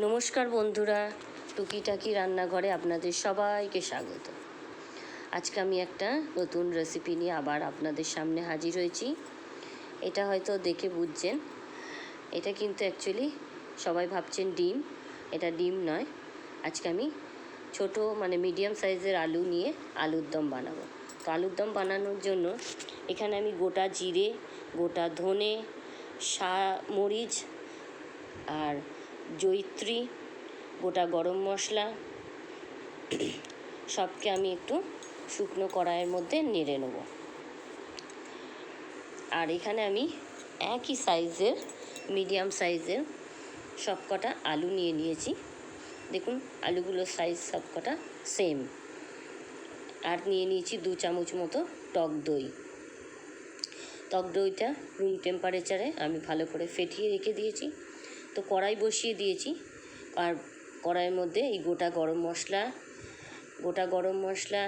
নমস্কার বন্ধুরা, টুকিটাকি রান্নাঘরে আপনাদের সবাইকে স্বাগত। আজকে আমি একটা নতুন রেসিপি নিয়ে আবার আপনাদের সামনে হাজির হয়েছি। এটা হয়তো দেখে বুঝছেন। এটা কিন্তু অ্যাকচুয়ালি সবাই ভাবছেন ডিম। এটা ডিম নয়। আজকে আমি ছোট মানে মিডিয়াম সাইজের আলু নিয়ে আলুর দম বানাবো। তো আলুর দম বানানোর জন্য এখানে আমি গোটা জিরে, গোটা ধনে, সা, মরিচ আর জয়িত্রী গোটা গরম মশলা, সবকে আমি একটু শুকনো কড়াইয়ের মধ্যে নেড়ে নেব। আর এখানে আমি একই সাইজের, মিডিয়াম সাইজের সবকটা আলু নিয়ে নিয়েছি। দেখুন, আলুগুলোর সাইজ সবকটা সেম আর নিয়ে নিয়েছি দু চামচ মতো টক দই। টক দইটা রুম টেম্পারেচারে আমি ভালো করে ফেটিয়ে রেখে দিয়েছি। তো কড়াই বসিয়ে দিয়েছি। আর কড়াইয়ের মধ্যে এই গোটা গরম মশলা, গোটা গরম মশলা,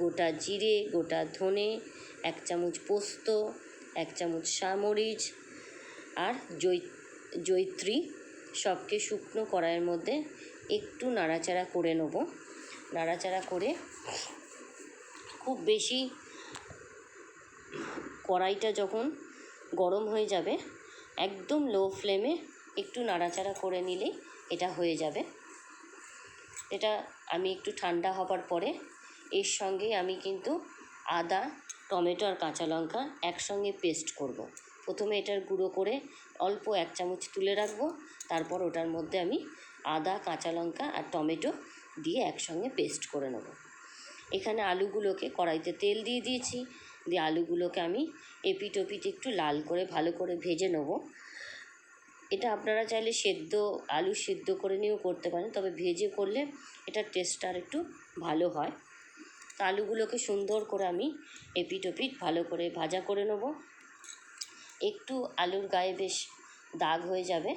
গোটা জিরে, গোটা ধনে, এক চামচ পোস্ত, এক চামচ সামরিচ আর জৈ, জৈত্রী সবকে শুকনো কড়াইয়ের মধ্যে একটু নাড়াচাড়া করে নেব। নাড়াচাড়া করে খুব বেশি কড়াইটা যখন গরম হয়ে যাবে, একদম লো ফ্লেমে একটু নাড়াচাড়া করে নিলেই এটা হয়ে যাবে। এটা আমি একটু ঠান্ডা হবার পরে এর সঙ্গে আমি কিন্তু আদা, টমেটো আর কাঁচা লঙ্কা একসঙ্গে পেস্ট করব। প্রথমে এটার গুঁড়ো করে অল্প এক চামচ তুলে রাখব, তারপর ওটার মধ্যে আমি আদা, কাঁচা লঙ্কা আর টমেটো দিয়ে একসঙ্গে পেস্ট করে নেব। এখানে আলুগুলোকে কড়াইতে তেল দিয়ে দিয়েছি, দিয়ে আলুগুলোকে আমি এপিট ওপিট একটু লাল করে ভালো করে ভেজে নেব। এটা আপনারা চাইলে সেদ্ধ, আলু সেদ্ধ করে নিয়েও করতে পারেন। তবে ভেজে করলে এটার টেস্টটা আর একটু ভালো হয়। তো আলুগুলোকে সুন্দর করে আমি এপিট ওপিট ভালো করে ভাজা করে নেব। একটু আলুর গায়ে বেশ দাগ হয়ে যাবে,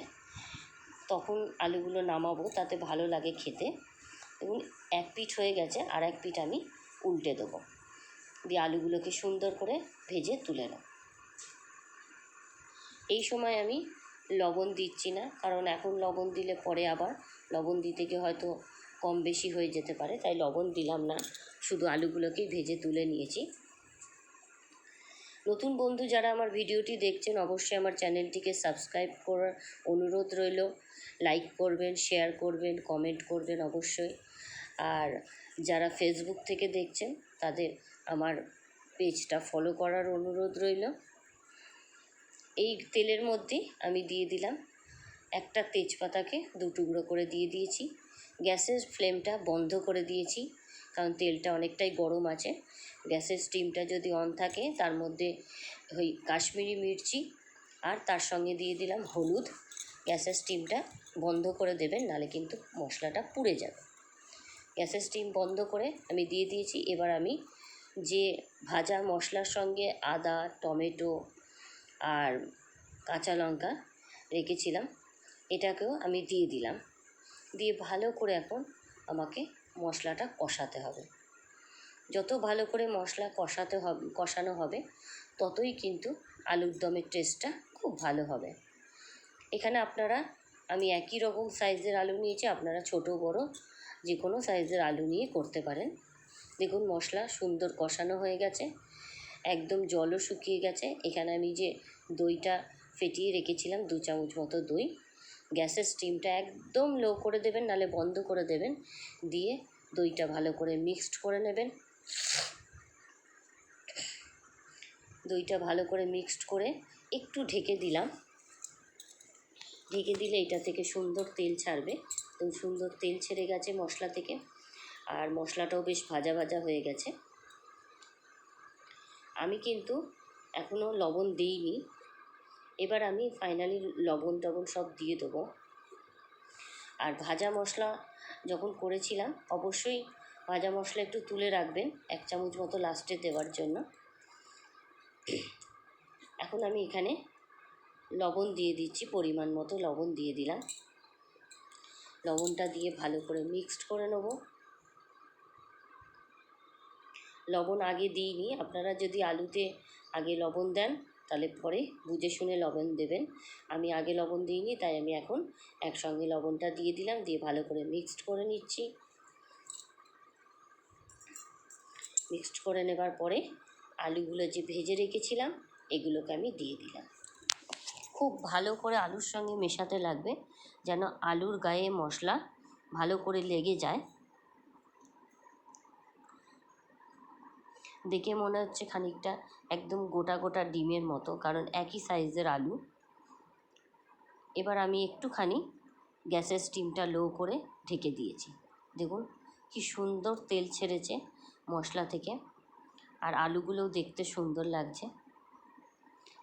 তখন আলুগুলো নামাবো, তাতে ভালো লাগে খেতে। এবং এক পিঠ হয়ে গেছে, আর এক পিঠ আমি উল্টে দেবো। দিয়ে আলুগুলোকে সুন্দর করে ভেজে তুলে নেব এই সময় আমি লবণ দিচ্ছি না, কারণ এখন লবণ দিলে পরে আবার লবণ দিতে গিয়ে হয়তো কম বেশি হয়ে যেতে পারে, তাই লবণ দিলাম না, শুধু আলুগুলোকেই ভেজে তুলে নিয়েছি। নতুন বন্ধু যারা আমার ভিডিওটি দেখছেন, অবশ্যই আমার চ্যানেলটিকে সাবস্ক্রাইব করার অনুরোধ রইল। লাইক করবেন, শেয়ার করবেন, কমেন্ট করবেন অবশ্যই। আর যারা ফেসবুক থেকে দেখছেন, তাদের আমার পেজটা ফলো করার অনুরোধ রইল। এই তেলের মধ্যে আমি দিয়ে দিলাম একটা তেজপাতাকে দু টুকরো করে দিয়ে দিয়েছি। গ্যাসের ফ্লেমটা বন্ধ করে দিয়েছি, কারণ তেলটা অনেকটাই গরম আছে। গ্যাসের স্টিমটা যদি অন থাকে, তার মধ্যে ওই কাশ্মীরি মির্চি আর তার সঙ্গে দিয়ে দিলাম হলুদ। গ্যাসের স্টিমটা বন্ধ করে দেবেন নাহলে কিন্তু মশলাটা পুড়ে যাবে। গ্যাসের স্টিম বন্ধ করে আমি দিয়ে দিয়েছি। এবার আমি যে ভাজা মশলার সঙ্গে আদা, টমেটো আর কাঁচা লঙ্কা রেখেছিলাম, এটাকেও আমি দিয়ে দিলাম। দিয়ে ভালো করে এখন আমাকে মশলাটা কষাতে হবে। যত ভালো করে মশলা কষাতে হবে, কষানো হবে, ততই কিন্তু আলুর দমের টেস্টটা খুব ভালো হবে। এখানে আপনারা, আমি একই রকম সাইজের আলু নিয়েছি, আপনারা ছোট, বড় যে কোনো সাইজের আলু নিয়ে করতে পারেন। দেখুন মশলা সুন্দর কষানো হয়ে গেছে। একদম জলও শুকিয়ে গেছে। এখানে আমি যে দইটা ফেটিয়ে রেখেছিলাম, দু চামচ মতো দই। গ্যাসের স্টিমটা একদম লো করে দেবেন, নালে বন্ধ করে দেবেন। দিয়ে দইটা ভালো করে মিক্সড করে নেবেন। দইটা ভালো করে মিক্সড করে একটু ঢেকে দিলাম। ঢেকে দিলে এটা থেকে সুন্দর তেল ছাড়বে। সুন্দর তেল ছেড়ে গেছে মশলা থেকে। আর মশলাটাও বেশ ভাজা ভাজা হয়ে গেছে। আমি কিন্তু এখনও লবণ দিইনি। এবার আমি ফাইনালি লবণ টবণ সব দিয়ে দেবো। আর ভাজা মশলা যখন করেছিলাম, অবশ্যই ভাজা মশলা একটু তুলে রাখবেন, এক চামচ মতো লাস্টে দেওয়ার জন্য। এখন আমি এখানে লবণ দিয়ে দিচ্ছি, পরিমাণ মতো লবণ দিয়ে দিলাম। লবণটা দিয়ে ভালো করে মিক্সড করে নেব। লবণ আগে দিইনি। আপনারা যদি আলুতে আগে লবণ দেন, তাহলে পরে বুঝে শুনে লবণ দেবেন। আমি আগে লবণ দিইনি, তাই আমি এখন একসঙ্গে লবণটা দিয়ে দিলাম, দিয়ে ভালো করে মিক্সড করে নিচ্ছি। মিক্সড করে নেবার পরে আলুগুলো যে ভেজে রেখেছিলাম, এগুলোকে আমি দিয়ে দিলাম। খুব ভালো করে আলুর সঙ্গে মেশাতে লাগবে, যেন আলুর গায়ে মশলা ভালো করে লেগে যায়। দেখে মনে হচ্ছে খানিকটা একদম গোটা গোটা ডিমের মতো, কারণ একই সাইজের আলু। এবার আমি একটুখানি গ্যাসের স্টিমটা লো করে ঢেকে দিয়েছি। দেখুন, কি সুন্দর তেল ছেড়েছে মশলা থেকে, আর আলুগুলোও দেখতে সুন্দর লাগছে।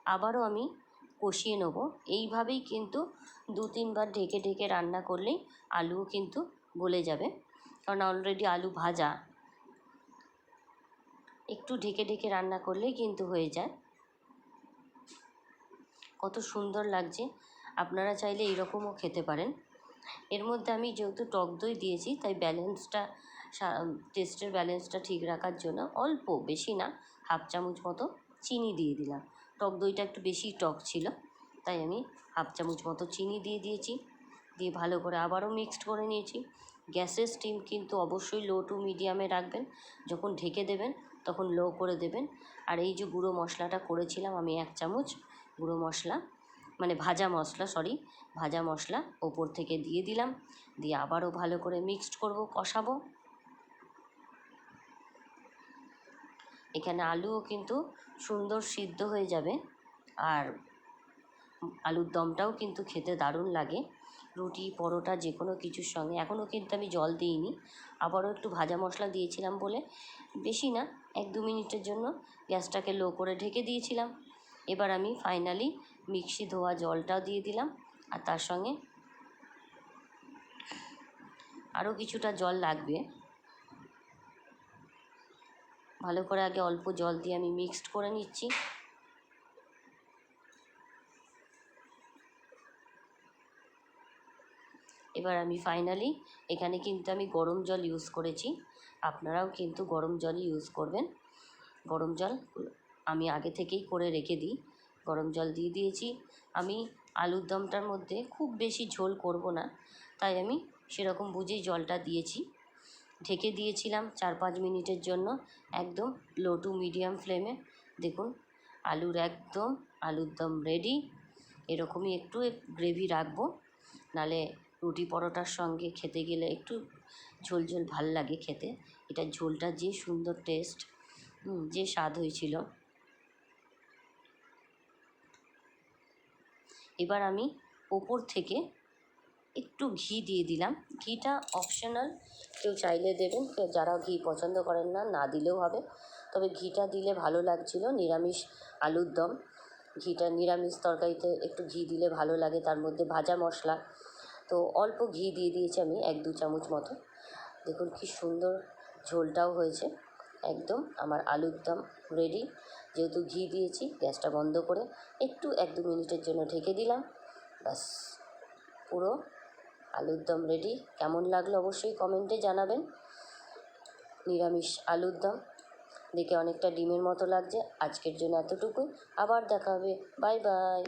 আবারও আমি কষিয়ে নেব। এইভাবেই কিন্তু দু তিনবার ঢেকে ঢেকে রান্না করলেই আলুও কিন্তু গলে যাবে। কারণ অলরেডি আলু ভাজা একটু ঢেকে ঢেকে রান্না করলেই কিন্তু হয়ে যায়। কত সুন্দর লাগছে। আপনারা চাইলে এইরকমও খেতে পারেন। এর মধ্যে আমি যেহেতু টক দই দিয়েছি, তাই ব্যালেন্সটা টেস্টের ব্যালেন্সটা ঠিক রাখার জন্য অল্প, বেশি না, হাফ চামচ মতো চিনি দিয়ে দিলাম। টক দইটা একটু বেশি টক ছিল, তাই আমি হাফ চামচ মতো চিনি দিয়ে দিয়েছি। দিয়ে ভালো করে আবারও মিক্সড করে নিয়েছি। গ্যাসের স্টিম কিন্তু অবশ্যই লো টু মিডিয়ামে রাখবেন। যখন ঢেকে দেবেন তখন লো করে দেবেন। আর এই যে গুঁড়ো মশলাটা করেছিলাম আমি এক চামচ গুঁড়ো মশলা মানে ভাজা মশলা সরি ভাজা মশলা ওপর থেকে দিয়ে দিলাম। দিয়ে আবারও ভালো করে মিক্সড করব, কষাবো। এখানে আলুও কিন্তু সুন্দর সিদ্ধ হয়ে যাবে। আর আলুর দমটাও কিন্তু খেতে দারুণ লাগে। রুটি, পরোটা যে কোনো কিছুর সঙ্গে। এখনও কিন্তু আমি জল দিইনি। আবারও একটু ভাজা মশলা দিয়েছিলাম বলে। বেশি না, এক দু মিনিটের জন্য গ্যাসটাকে লো করে ঢেকে দিয়েছিলাম। এবার আমি ফাইনালি মিক্সি ধোয়া জলটাও দিয়ে দিলাম আর তার সঙ্গে আরও কিছুটা জল লাগবে। ভালো করে আগে অল্প জল দিয়ে আমি মিক্সড করে নিচ্ছি। এবার আমি ফাইনালি এখানে কিন্তু আমি গরম জল ইউজ করেছি। আপনারাও কিন্তু গরম জলই ইউজ করবেন। গরম জল আমি আগে থেকেই করে রেখে দিই। গরম জল দিয়ে দিয়েছি। আমি আলুর দমটার মধ্যে খুব বেশি ঝোল করব না। তাই আমি সেরকম বুঝেই জলটা দিয়েছি। ঢেকে দিয়েছিলাম চার পাঁচ মিনিটের জন্য একদম লো টু মিডিয়াম ফ্লেমে দেখুন, আলুর একদম আলুর দম রেডি এরকমই একটু গ্রেভি রাখব। নালে রুটি পরোটার সঙ্গে খেতে গেলে একটু ঝোল ঝোল ভালো লাগে খেতে। এটা ঝোলটা যে সুন্দর টেস্ট যে স্বাদ হয়েছিল। এবার আমি ওপর থেকে একটু ঘি দিয়ে দিলাম। ঘিটা অপশনাল কেউ চাইলে দেবেন, কেউ যারা ঘি পছন্দ করেন না না দিলেও হবে। তবে ঘিটা দিলে ভালো লাগছিল, নিরামিষ আলুর দম। ঘিটা নিরামিষ তরকারিতে একটু ঘি দিলে ভালো লাগে, তার মধ্যে ভাজা মশলা তো অল্প ঘি দিয়ে দিয়েছি আমি এক, দু চামচ মতো। দেখুন কি সুন্দর ঝোলটাও হয়েছে। একদম আমার আলুর দম রেডি যেহেতু ঘি দিয়েছি, গ্যাসটা বন্ধ করে একটু এক, দু মিনিটের জন্য ঢেকে দিলাম। ব্যাস, পুরো আলুর দম রেডি কেমন লাগল অবশ্যই কমেন্টে জানাবেন। নিরামিষ আলুর দম। দেখে অনেকটা ডিমের মতো লাগছে। আজকের জন্য এতটুকুই। আবার দেখা হবে। Bye bye.